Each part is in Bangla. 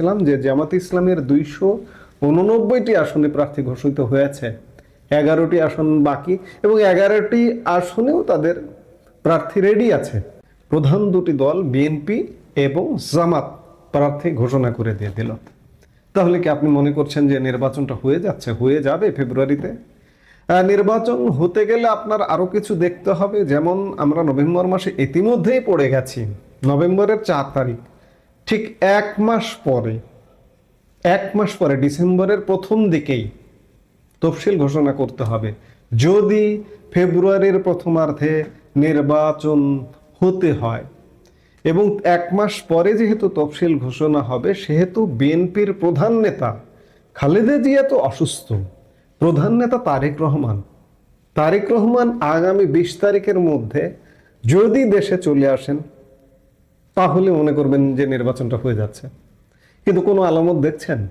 বলেছিলাম যে জামাত ইসলামের দুইশো উননব্বইটি আসনে প্রার্থী ঘোষিত হয়েছে। এগারোটি আসন বাকি এবং এগারোটি আসনেও তাদের প্রার্থী রেডি আছে। প্রধান দুটি দল, বিএনপি এবং জামাত, প্রার্থী ঘোষণা করে দিয়ে দিল। তাহলে কি আপনি মনে করছেন যে নির্বাচনটা হয়ে যাচ্ছে? হয়ে যাবে ফেব্রুয়ারিতে? নির্বাচন হতে গেলে আপনার আরও কিছু দেখতে হবে। যেমন আমরা নভেম্বর মাসে ইতিমধ্যেই পড়ে গেছি। নভেম্বরের চার তারিখ। ঠিক এক মাস পরে, এক মাস পরে ডিসেম্বরের প্রথম দিকেই তফসিল ঘোষণা করতে হবে। যদি ফেব্রুয়ারির প্রথমার্ধে নির্বাচন হতে হয় এবং এক মাস পরে যেহেতু তফসিল ঘোষণা হবে, সেহেতু বিএনপির প্রধান নেতা খালেদা জিয়া তো অসুস্থ। প্রধান নেতা তারেক রহমান। তারেক রহমান আগামী বিশ তারিখের মধ্যে যদি দেশে চলে আসেন তাহলে মনে করবেন যে নির্বাচনটা হয়ে যাচ্ছে। কিন্তু কোনো আলামত দেখছেন?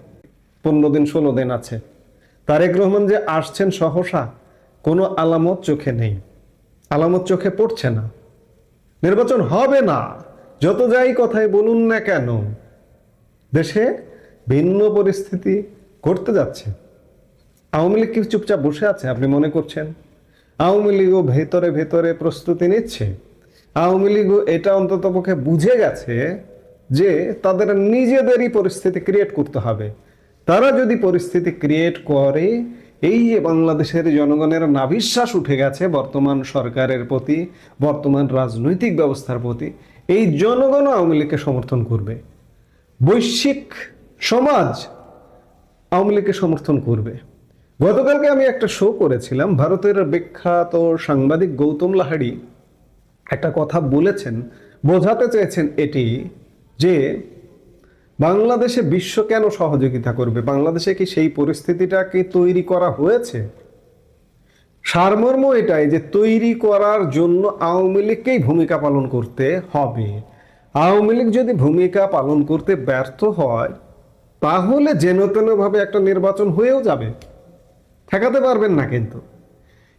পনেরো দিন, ষোলো দিন আছে। তারেক রহমান যে আসছেন সহসা, কোনো আলামত চোখে নেই। আলামত চোখে পড়ছে না। নির্বাচন হবে না। যত যাই কথাই বলুন না কেন, দেশে ভিন্ন পরিস্থিতি করতে যাচ্ছে। আওয়ামী লীগ কি চুপচাপ বসে আছে, আপনি মনে করছেন? আওয়ামী লীগও ভেতরে ভেতরে প্রস্তুতি নিচ্ছে। আওয়ামী লীগ এটা অন্ততপক্ষে বুঝে গেছে যে তাদের নিজেদেরই পরিস্থিতি ক্রিয়েট করতে হবে। তারা যদি পরিস্থিতি ক্রিয়েট করে, এই যে বাংলাদেশের জনগণের নাবিশ্বাস উঠে গেছে বর্তমান সরকারের প্রতি, বর্তমান রাজনৈতিক ব্যবস্থার প্রতি, এই জনগণ আওয়ামী লীগকে সমর্থন করবে। বৈশ্বিক সমাজ আওয়ামী লীগকে সমর্থন করবে। গতকালকে আমি একটা শো করেছিলাম, ভারতের বিখ্যাত সাংবাদিক গৌতম লাহাড়ি একটা কথা বলেছেন, বোঝাতে চেয়েছেন এটি যে বাংলাদেশে বিশ্ব কেন সহযোগিতা করবে? বাংলাদেশে কি সেই পরিস্থিতিটা কি তৈরি করা হয়েছে? সারমর্ম এটাই যে তৈরি করার জন্য আওয়ামী লীগকেই ভূমিকা পালন করতে হবে। আওয়ামী লীগ যদি ভূমিকা পালন করতে ব্যর্থ হয়, তাহলে যেন তেনভাবে একটা নির্বাচন হয়েও যাবে। ঠেকাতে পারবেন না কিন্তু।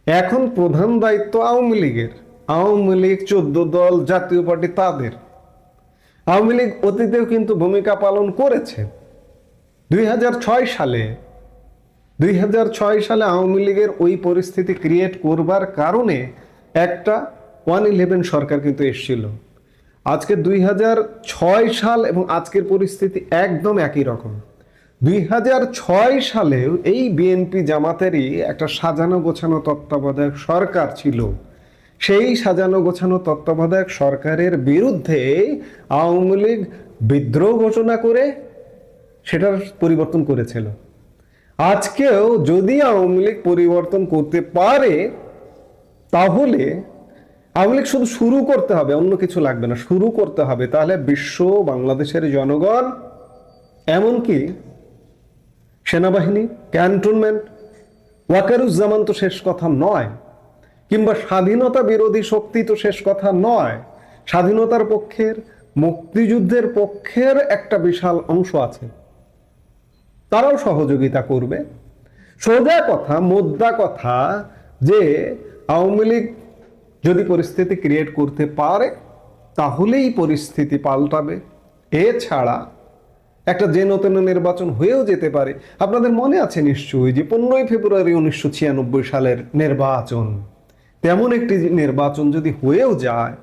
এখন প্রধান দায়িত্ব আওয়ামী লীগের। আওয়ামী লীগ চোদ্দ দল জাতীয় পার্টি তাদের। আওয়ামী লীগ অতীতেও কিন্তু ভূমিকা পালন করেছে। দুই হাজার ছয় সালে, দুই হাজার ছয় সালে আওয়ামী লীগের ওই পরিস্থিতি ক্রিয়েট করবার কারণে একটা ওয়ান ইলেভেন সরকার কিন্তু এসেছিল। আজকে দুই হাজার ছয় সাল এবং আজকের পরিস্থিতি একদম একই রকম। দুই হাজার ছয় সালেও এই বিএনপি জামাতেরই একটা সাজানো গোছানো তত্ত্বাবধায়ক সরকার ছিল। সেই সাজানো গোছানো তত্ত্বাবধায়ক সরকারের বিরুদ্ধে আওয়ামী লীগ বিদ্রোহ ঘোষণা করে সেটার পরিবর্তন করেছিল। আজকেও যদি আওয়ামী লীগ পরিবর্তন করতে পারে, তাহলে আওয়ামী লীগ শুধু শুরু করতে হবে, অন্য কিছু লাগবে না, শুরু করতে হবে। তাহলে বিশ্ব, বাংলাদেশের জনগণ, এমনকি সেনাবাহিনী, ক্যান্টনমেন্ট, ওয়াকারুজ্জামান তো শেষ কথা নয়। কিংবা স্বাধীনতা বিরোধী শক্তি তো শেষ কথা নয়। স্বাধীনতার পক্ষের, মুক্তিযুদ্ধের পক্ষের একটা বিশাল অংশ আছে। তারাও সহযোগিতা করবে। সোজা কথা, মোদ্দা কথা, যে আওয়ামী লীগ যদি পরিস্থিতি ক্রিয়েট করতে পারে, তাহলেই পরিস্থিতি পাল্টাবে। এছাড়া একটা যে নতুন নির্বাচন হয়েও যেতে পারে। আপনাদের মনে আছে নিশ্চয়ই যে পনেরোই ফেব্রুয়ারি উনিশশো ছিয়ানব্বই সালের নির্বাচন। তেমন একটি নির্বাচন যদি হয়েও যায়,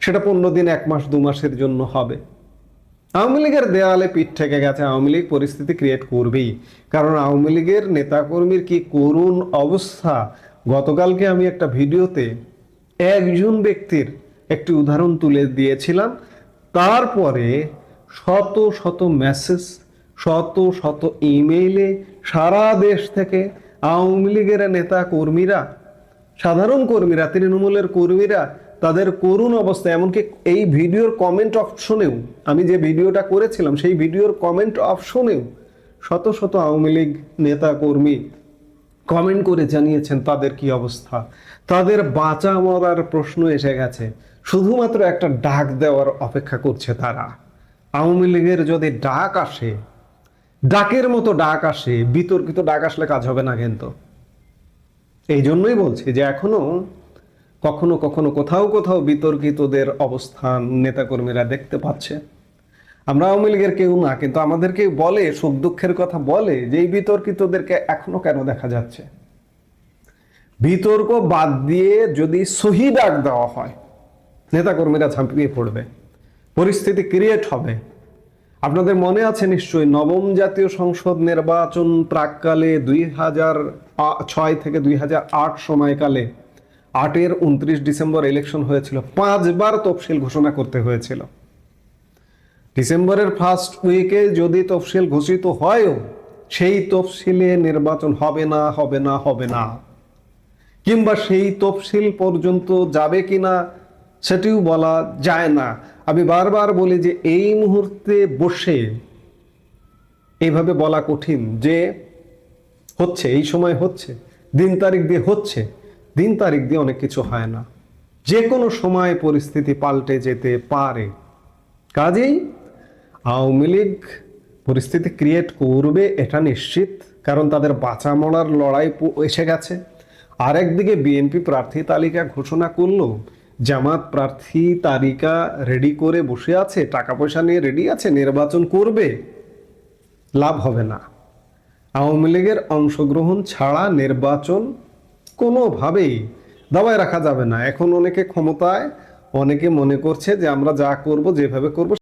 সেটা পনেরো দিন, এক মাস, দু মাসের জন্য হবে। আওয়ামী লীগের দেয়ালে পিঠ ঠেকে গেছে, আওয়ামী লীগ পরিস্থিতি ক্রিয়েট করবেই। কারণ আওয়ামী লীগের নেতাকর্মীর কি করুণ অবস্থা? গতকালকে আমি একটা ভিডিওতে একজন ব্যক্তির একটি উদাহরণ তুলে দিয়েছিলাম। তারপরে শত শত মেসেজ শত শত ইমেইলে সারা দেশ থেকে আওয়ামী লীগের নেতা কর্মীরা সাধারণ কর্মীরা, তৃণমূলের কর্মীরা, তাদের করুণ অবস্থা, এমনকি এই ভিডিওর কমেন্ট অপশনেও আমি যে ভিডিওটা করেছিলাম, সেই ভিডিওর কমেন্ট অপশনেও শত শত আওয়ামী লীগ নেতা কর্মী কমেন্ট করে জানিয়েছেন তাদের কি অবস্থা। তাদের বাঁচা মরার প্রশ্ন এসে গেছে। শুধুমাত্র একটা ডাক দেওয়ার অপেক্ষা করছে তারা। আওয়ামী লীগের যদি ডাক আসে, ডাকের মতো ডাক আসে, বিতর্কিত ডাক আসলে কাজ হবে না কিন্তু। এই জন্যই বলছি যে এখনও কখনো কখনো কোথাও কোথাও বিতর্কিতদের অবস্থান নেতাকর্মীরা দেখতে পাচ্ছে। আমরা আওয়ামী লীগের কেউ না, কিন্তু আমাদেরকে বলে, সুখ দুঃখের কথা বলে যে এই বিতর্কিতদেরকে এখনও কেন দেখা যাচ্ছে? বিতর্ক বাদ দিয়ে যদি সহি ডাক দেওয়া হয়, নেতাকর্মীরা ঝাঁপিয়ে পড়বে, পরিস্থিতি ক্রিয়েট হবে। আপনাদের মনে আছে নিশ্চয়ই নবম জাতীয় সংসদ নির্বাচন প্রাককালে দুই হাজার ছয় থেকে দুই হাজার আট সময়কালে আটের উনত্রিশ ডিসেম্বর ইলেকশন হয়েছিল। পাঁচবার তফসিল ঘোষণা করতে হয়েছিল। ডিসেম্বরের ফার্স্ট উইকে যদি তফসিল ঘোষিত হয়ও, সেই তফসিলে নির্বাচন হবে না হবে না হবে না। কিংবা সেই তফসিল পর্যন্ত যাবে কিনা সেটিও বলা যায় না। আমি বারবার বলি যে এই মুহূর্তে বসে এইভাবে বলা কঠিন যে হচ্ছে, এই সময় হচ্ছে, দিন তারিখ দিয়ে হচ্ছে, দিন তারিখ দিয়ে অনেক কিছু হয় না। যে কোনো সময় পরিস্থিতি পাল্টে যেতে পারে। কাজেই আওয়ামী লীগ পরিস্থিতি ক্রিয়েট করবে, এটা নিশ্চিত, কারণ তাদের বাঁচা মরার লড়াই এসে গেছে। আরেকদিকে বিএনপি প্রার্থী তালিকা ঘোষণা করল জামাত প্রার্থী তালিকা রেডি করে বসে আছে টাকা পয়সা নিয়ে রেডি আছে, নির্বাচন করবে, লাভ হবে না। আওয়ামী লীগের অংশগ্রহণ ছাড়া নির্বাচন কোনোভাবেই দাবায় রাখা যাবে না। এখন অনেকে ক্ষমতায়, অনেকে মনে করছে যে আমরা যা করব যেভাবে করব